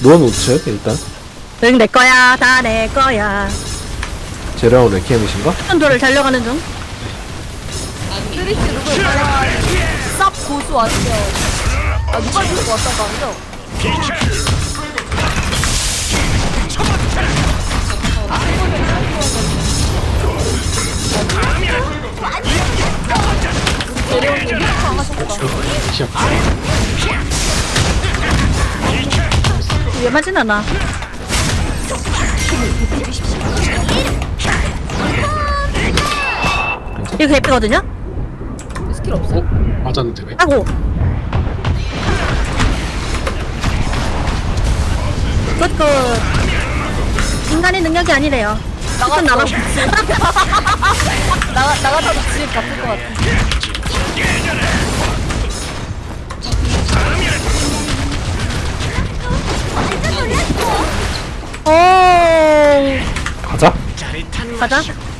노원 우측 일단 응, 내 거야. 다 내 거야. 제라운 레키엠이신가? 천도를 달려가는 중. 쓰리시 누구예요? 쌉 고수 아니면 아 누가 들고 왔던 거 아니죠? 재료님 미스터 하셨다. 위험하진 않아. 이거 개피거든요? 스킬 없어? 어? 맞았는데 왜? 아고. 굿굿. 인간의 능력이 아니래요. 나가 남았어. 나가 나가다도 지금 갚을 것 같아. 오. 가자 가자.